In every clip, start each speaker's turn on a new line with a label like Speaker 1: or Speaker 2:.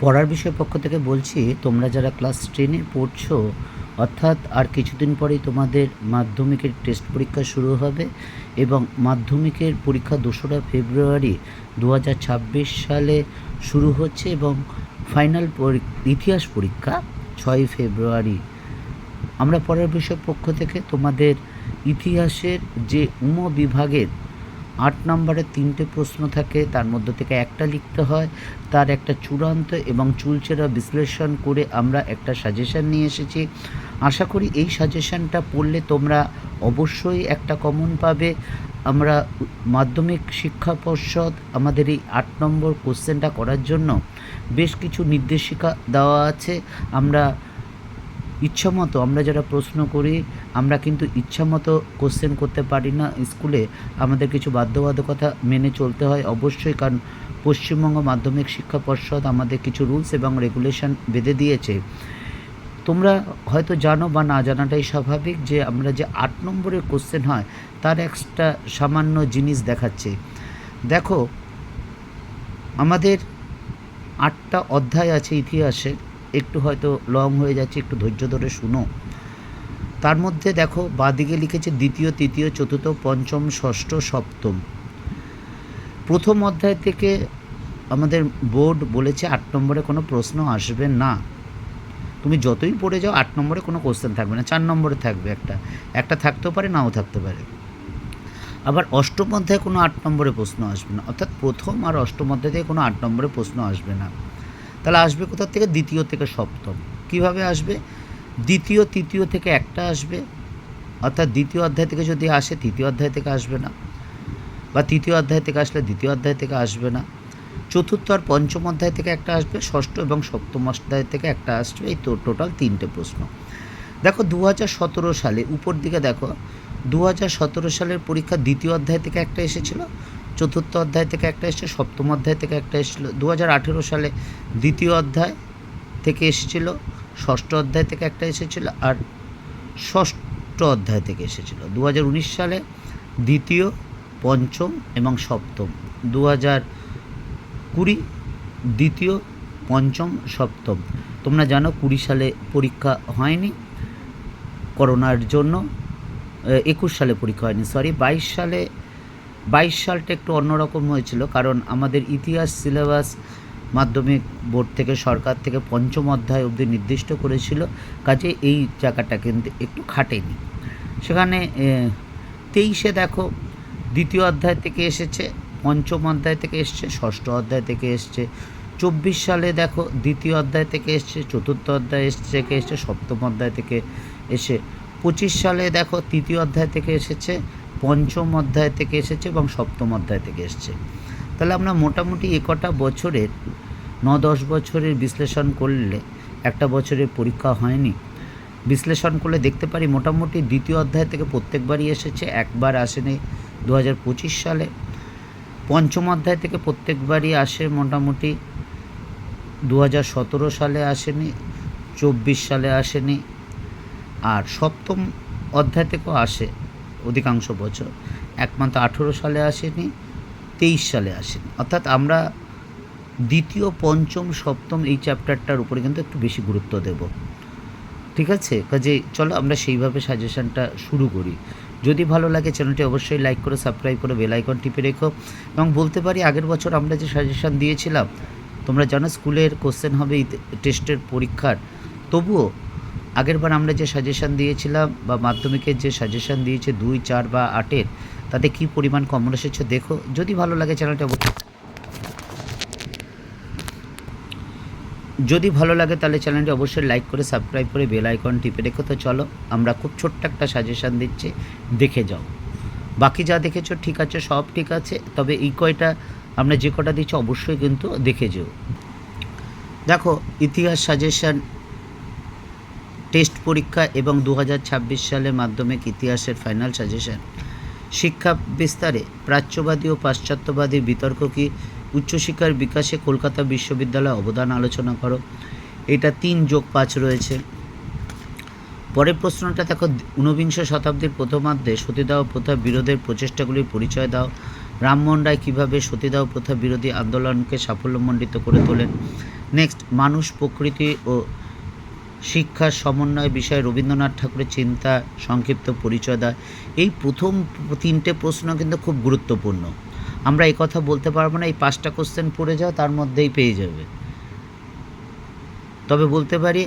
Speaker 1: পড়ার বিষয় পক্ষ থেকে বলছি, তোমরা যারা ক্লাস টেনে পড়ছো, অর্থাৎ আর কিছুদিন পরেই তোমাদের মাধ্যমিকের টেস্ট পরীক্ষা শুরু হবে এবং মাধ্যমিকের পরীক্ষা দোসরা ফেব্রুয়ারি দু হাজার ছাব্বিশ সালে শুরু হচ্ছে এবং ফাইনাল ইতিহাস পরীক্ষা ছয় ফেব্রুয়ারি। আমরা পরের বিষয় পক্ষ থেকে তোমাদের ইতিহাসের যে উম বিভাগের আট নম্বরে তিনটে প্রশ্ন থাকে, তার মধ্যে থেকে একটা লিখতে হয়, তার একটা চূড়ান্ত এবং চুলচেরা বিশ্লেষণ করে আমরা একটা সাজেশন নিয়ে এসেছি। আশা করি এই সাজেশনটা পড়লে তোমরা অবশ্যই একটা কমন পাবে। আমরা মাধ্যমিক শিক্ষা পর্ষদ আমাদের এই আট নম্বর কোশ্চেনটা করার জন্য বেশ কিছু নির্দেশিকা দেওয়া আছে। আমরা ইচ্ছামতো আমরা যারা প্রশ্ন করি, আমরা কিন্তু ইচ্ছামতো কোশ্চেন করতে পারি না। স্কুলে আমাদের কিছু বাধ্যবাধকতা মেনে চলতে হয় অবশ্যই, কারণ পশ্চিমবঙ্গ মাধ্যমিক শিক্ষা পর্ষদ আমাদের কিছু রুলস এবং রেগুলেশন বেঁধে দিয়েছে। তোমরা হয়তো জানো বা না জানাটাই স্বাভাবিক যে আমরা যে আট নম্বরের কোশ্চেন হয়, তার একটা সামান্য জিনিস দেখাচ্ছে। দেখো, আমাদের আটটা অধ্যায় আছে ইতিহাসের একটু হয়তো লং হয়ে যাচ্ছে, একটু ধৈর্য ধরে শুনো। তার মধ্যে দেখো, বাদিকে লিখেছে দ্বিতীয়, তৃতীয়, চতুর্থ, পঞ্চম, ষষ্ঠ, সপ্তম। প্রথম অধ্যায় থেকে আমাদের বোর্ড বলেছে আট নম্বরে কোনো প্রশ্ন আসবে না। তুমি যতই পড়ে যাও, আট নম্বরে কোনো কোশ্চেন থাকবে না, চার নম্বরে থাকবে একটা। একটা থাকতেও পারে, নাও থাকতে পারে। আবার অষ্টম অধ্যায়ে কোনো আট নম্বরে প্রশ্ন আসবে না, অর্থাৎ প্রথম আর অষ্টম অধ্যায় থেকে কোনো আট নম্বরে প্রশ্ন আসবে না। তাহলে আসবে কোথা থেকে? দ্বিতীয় থেকে সপ্তম। কীভাবে আসবে? দ্বিতীয়, তৃতীয় থেকে একটা আসবে। অর্থাৎ দ্বিতীয় অধ্যায় থেকে যদি আসে, তৃতীয় অধ্যায় থেকে আসবে না। বা তৃতীয় অধ্যায় থেকে আসলে দ্বিতীয় অধ্যায় থেকে আসবে না। চতুর্থ আর পঞ্চম অধ্যায় থেকে একটা আসবে, ষষ্ঠ এবং সপ্তম অধ্যায় থেকে একটা আসবে। এই তো টোটাল তিনটে প্রশ্ন। দেখো দু হাজার সতেরো সালে, উপর দিকে দেখো দু হাজার সতেরো সালের পরীক্ষা দ্বিতীয় অধ্যায় থেকে একটা এসেছিল। চতুর্থ অধ্যায় থেকে একটা এসেছে, সপ্তম অধ্যায় থেকে একটা এসেছিল দু হাজার আঠেরো সালে দ্বিতীয় অধ্যায় থেকে এসেছিল, ষষ্ঠ অধ্যায় থেকে একটা এসেছিল আর ষষ্ঠ অধ্যায় থেকে এসেছিল। দু সালে দ্বিতীয়, পঞ্চম এবং সপ্তম। দু কুড়ি দ্বিতীয়, পঞ্চম, সপ্তম। তোমরা জানো কুড়ি সালে পরীক্ষা হয়নি, করোনার জন্য, একুশ সালে পরীক্ষা হয়নি সরি বাইশ সালে বাইশ সালটা একটু অন্যরকম হয়েছিল, কারণ আমাদের ইতিহাস সিলেবাস মাধ্যমিক বোর্ড থেকে সরকার থেকে পঞ্চম অধ্যায় অবধি নির্দিষ্ট করেছিল, কাজে এই জায়গাটা কিন্তু একটু খাটেনি। সেখানে তেইশে দেখো, দ্বিতীয় অধ্যায় থেকে এসেছে, পঞ্চম অধ্যায় থেকে এসছে, ষষ্ঠ অধ্যায় থেকে এসছে, চব্বিশ সালে দেখো, দ্বিতীয় অধ্যায় থেকে এসছে, চতুর্থ অধ্যায় এসছে, থেকে এসছে, সপ্তম অধ্যায় থেকে এসে, পঁচিশ সালে দেখো, তৃতীয় অধ্যায় থেকে এসেছে পঞ্চম অধ্যায় থেকে এসেছে এবং সপ্তম অধ্যায় থেকে এসছে। তাহলে আমরা মোটামুটি একটা বছরের ন দশ বছরের বিশ্লেষণ করলে একটা বছরের পরীক্ষা হয়নি। বিশ্লেষণ করলে দেখতে পারি মোটামুটি দ্বিতীয় অধ্যায় থেকে প্রত্যেকবারই এসেছে, একবার আসেনি দু হাজার পঁচিশ সালে। পঞ্চম অধ্যায় থেকে প্রত্যেকবারই আসে মোটামুটি দু হাজার সতেরো সালে আসেনি, চব্বিশ সালে আসেনি। আর সপ্তম অধ্যায় থেকেও আসে। অধিকাংশ বছর। একমাত্র আঠেরো সালে আসেনি, তেইশ সালে আসেনি। অর্থাৎ আমরা দ্বিতীয়, পঞ্চম, সপ্তম এই চ্যাপ্টারটার উপরে কিন্তু একটু বেশি গুরুত্ব দেব। ঠিক আছে? কাজে চলো আমরা সেইভাবে সাজেশনটা শুরু করি। যদি ভালো লাগে চ্যানেলটি অবশ্যই লাইক করে সাবস্ক্রাইব করে বেল আইকন টিপে রেখো। এবং বলতে পারি, আগের বছর আমরা যে সাজেশন দিয়েছিলাম, তোমরা জানো, স্কুলের কোশ্চেন হবে টেস্টের পরীক্ষার। তবুও আগেরবার আমরা যে সাজেশান দিয়েছিলাম বা মাধ্যমিকের যে সাজেশান দিয়েছে দুই, চার বা আটের, তাতে কি পরিমাণ কমন এসেছে দেখো। যদি ভালো লাগে চ্যানেলটা যদি ভালো লাগে তাহলে চ্যানেলটি অবশ্যই লাইক করে সাবস্ক্রাইব করে বেল আইকন টিপে রেখো। তো চলো, আমরা খুব ছোট্ট একটা সাজেশান দিচ্ছি, দেখে যাও। বাকি যা দেখেছ ঠিক আছে, সব ঠিক আছে, তবে এই কয়টা আমরা যে কটা দিচ্ছি অবশ্যই কিন্তু দেখে যেও। দেখো, ইতিহাস সাজেশান টেস্ট পরীক্ষা এবং দু সালে মাধ্যমিক ইতিহাসের ফাইনাল সাজেশন। শিক্ষা বিস্তারে প্রাচ্যবাদী ও পাশ্চাত্যবাদী বিতর্ক কি? উচ্চশিক্ষার বিকাশে কলকাতা বিশ্ববিদ্যালয় অবদান আলোচনা করো। এটা তিন যোগ পাঁচ রয়েছে। পরের প্রশ্নটা দেখো, ঊনবিংশ শতাব্দীর প্রথমার্ধে সতীদাহ প্রথা বিরোধের প্রচেষ্টাগুলির পরিচয় দাও। রামমোহন রায় কীভাবে সতীদাহ প্রথা বিরোধী আন্দোলনকে সাফল্যমণ্ডিত করে তোলেন? নেক্সট মানুষ, প্রকৃতি ও শিক্ষার সমন্বয় বিষয়ে রবীন্দ্রনাথ ঠাকুরের চিন্তা, সংক্ষিপ্ত পরিচয় দেয়। এই প্রথম তিনটে প্রশ্ন কিন্তু খুব গুরুত্বপূর্ণ। আমরা এই কথা বলতে পারব না, এই পাঁচটা কোশ্চেন পড়ে যাও, তার মধ্যেই পেয়ে যাবে। তবে বলতে পারি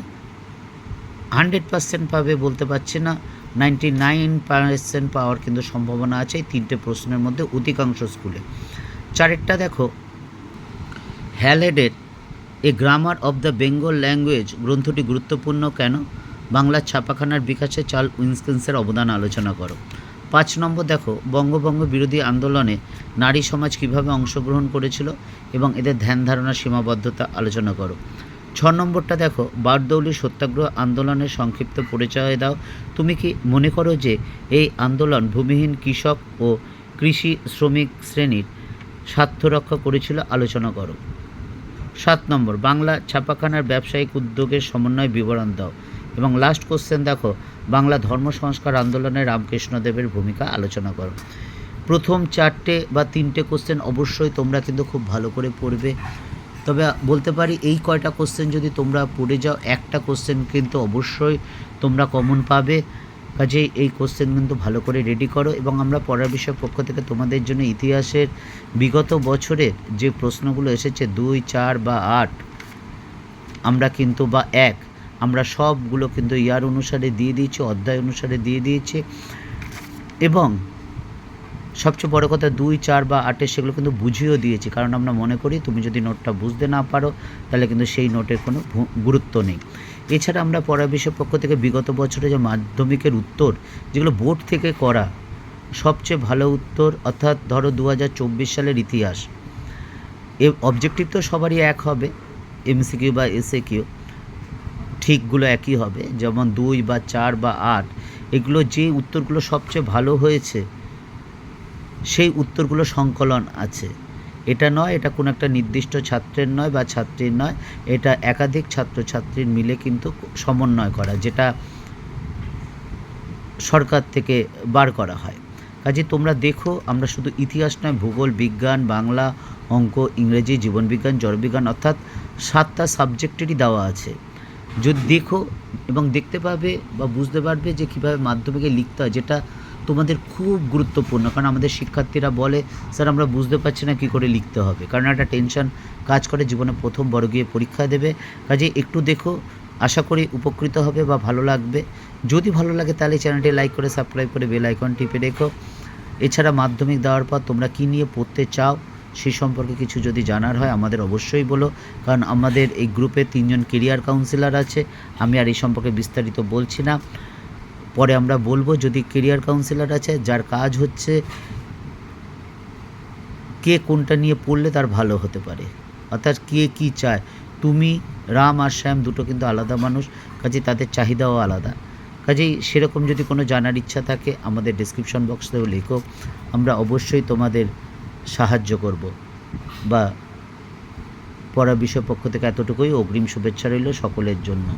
Speaker 1: হান্ড্রেড পার্সেন্ট পাবে বলতে পারছি না নাইনটি নাইন পার্সেন্ট পাওয়ার কিন্তু সম্ভাবনা আছে এই তিনটে প্রশ্নের মধ্যে অধিকাংশ স্কুলে। চারেরটা দেখো, হ্যালেডের a grammar of the Bengal language গ্রন্থটি গুরুত্বপূর্ণ কেন? বাংলার ছাপাখানার বিকাশে চার্ল উইন্সকিন্সের অবদান আলোচনা করো। পাঁচ নম্বর দেখো, বঙ্গভঙ্গ বিরোধী আন্দোলনে নারী সমাজ কীভাবে অংশগ্রহণ করেছিল এবং এদের ধ্যান ধারণার সীমাবদ্ধতা আলোচনা করো। ছ নম্বরটা দেখো বারদৌলি সত্যাগ্রহ আন্দোলনের সংক্ষিপ্ত পরিচয় দাও। তুমি কি মনে করো যে এই আন্দোলন ভূমিহীন কৃষক ও কৃষি শ্রমিক শ্রেণির স্বার্থ রক্ষা করেছিল? আলোচনা করো। সাত নম্বর, বাংলা ছাপাখানার ব্যবসায়িক উদ্যোগের সমন্বয় বিবরণ দাও। এবং লাস্ট কোশ্চেন দেখো, বাংলা ধর্ম সংস্কার আন্দোলনে রামকৃষ্ণদেবের ভূমিকা আলোচনা করো। প্রথম চারটে বা তিনটে কোশ্চেন অবশ্যই তোমরা কিন্তু খুব ভালো করে পড়বে। তবে বলতে পারি, এই কয়টা কোশ্চেন যদি তোমরা পড়ে যাও, একটা কোশ্চেন কিন্তু অবশ্যই তোমরা কমন পাবে। কাজেই এই কোশ্চেন কিন্তু ভালো করে রেডি করো এবং আমরা পড়ার বিষয় পক্ষ থেকে তোমাদের জন্য ইতিহাসের বিগত বছরের যে প্রশ্নগুলো এসেছে দুই, চার বা আট, আমরা কিন্তু বা এক, আমরা সবগুলো কিন্তু ইয়ার অনুসারে দিয়ে দিয়েছি, অধ্যায় অনুসারে দিয়ে দিয়েছি এবং সবচেয়ে বড় কথা দুই, চার বা আটের সেগুলো কিন্তু বুঝিয়েও দিয়েছি। কারণ আমরা মনে করি তুমি যদি নোটটা বুঝতে না পারো, তাহলে কিন্তু সেই নোটের কোনো গুরুত্ব নেই। এছাড়া আমরা পড়া বিষয় পক্ষ থেকে বিগত বছরে যে মাধ্যমিকের উত্তর, যেগুলো বোর্ড থেকে করা, সবচেয়ে ভালো উত্তর অর্থাৎ ধরো দু হাজার চব্বিশ সালের ইতিহাস, এ অবজেক্টিভ তো সবারই এক হবে এমসিকিউ বা এসএ কিউ ঠিকগুলো একই হবে, যেমন দুই বা চার বা আট, এগুলো যে উত্তরগুলো সবচেয়ে ভালো হয়েছে, সেই উত্তরগুলো সংকলন আছে। এটা নয়, এটা কোনো একটা নির্দিষ্ট ছাত্রের নয় বা ছাত্রীর নয়, এটা একাধিক ছাত্রছাত্রীর মিলে কিন্তু সমন্বয় করা, যেটা সরকার থেকে বার করা হয়। কাজে তোমরা দেখো, আমরা শুধু ইতিহাস নয়, ভূগোল, বিজ্ঞান, বাংলা, অঙ্ক, ইংরেজি, জীবনবিজ্ঞান, জড়বিজ্ঞান, অর্থাৎ সাতটা সাবজেক্টেরই দেওয়া আছে। যদি দেখো এবং দেখতে পাবে বা বুঝতে পারবে যে কীভাবে মাধ্যমিকে লিখতে হয়, যেটা তোমাদের খুব গুরুত্বপূর্ণ। কারণ আমাদের শিক্ষার্থীরা বলে, স্যার, আমরা বুঝতে পারছি না কী করে লিখতে হবে। কারণ একটা টেনশন কাজ করে, জীবনে প্রথম বড় গিয়ে পরীক্ষা দেবে। কাজে একটু দেখো, আশা করি উপকৃত হবে বা ভালো লাগবে। যদি ভালো লাগে তাহলে চ্যানেলটি লাইক করে, সাবস্ক্রাইব করে, বেল আইকন টিপে রেখো। এছাড়া মাধ্যমিক দেওয়ার পর তোমরা কী নিয়ে পড়তে চাও সেই সম্পর্কে কিছু যদি জানার হয় আমাদের অবশ্যই বলো। কারণ আমাদের এই গ্রুপে তিনজন কেরিয়ার কাউন্সিলর আছে। আমি আর এই সম্পর্কে বিস্তারিত বলছি না। পরে আমরা বলব যদি কেরিয়ার কাউন্সিলর আছে, যার কাজ হচ্ছে কে কোনটা নিয়ে পড়লে তার ভালো হতে পারে। অর্থাৎ কে কী চায়। তুমি, রাম আর শ্যাম দুটো কিন্তু আলাদা মানুষ, কাজে তাদের চাহিদাও আলাদা। কাজেই সেরকম যদি কোনো জানার ইচ্ছা থাকে, আমাদের ডিসক্রিপশন বক্সেও লেখো। আমরা অবশ্যই তোমাদের সাহায্য করব। বা পড়া বিষয় পক্ষ থেকে এতটুকুই। অগ্রিম শুভেচ্ছা রইল সকলের জন্য।